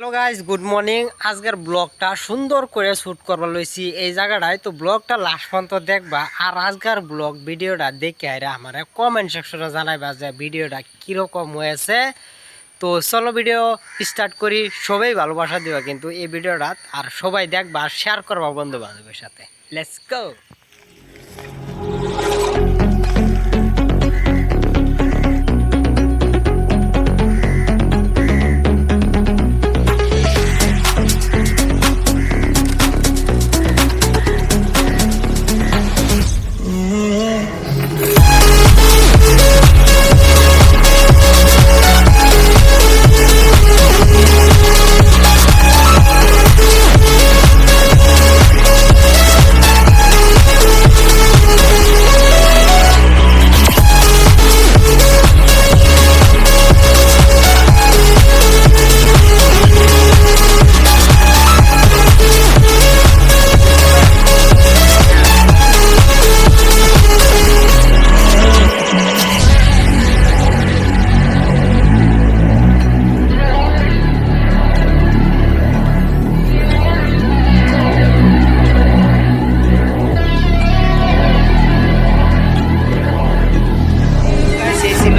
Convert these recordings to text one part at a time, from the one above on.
Hello guys good morning আজকের ব্লগটা সুন্দর করে শ্যুট করবার লইছি। এই জায়গাটায় তো ব্লগটা লাস্ট পর্যন্ত দেখবা, আর আজকের ব্লগ ভিডিওটা দেখে আইরা আমার কমেন্ট সেকশনে জানাইবা যে ভিডিওটা কীরকম হয়েছে। তো চলো ভিডিও স্টার্ট করি। সবাই ভালোবাসা দিবা কিন্তু এই ভিডিওটা আর সবাই দেখবা শেয়ার করবা বন্ধু বান্ধবের সাথে। লেটস গো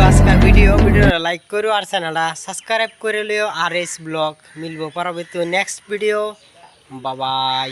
আজকের ভিডিও, ভিডিওটা লাইক করো আর চ্যানেলটা সাবস্ক্রাইব করে লিও আর এস ব্লগ মিলবো। পরবর্তী নেক্সট ভিডিও বাবাই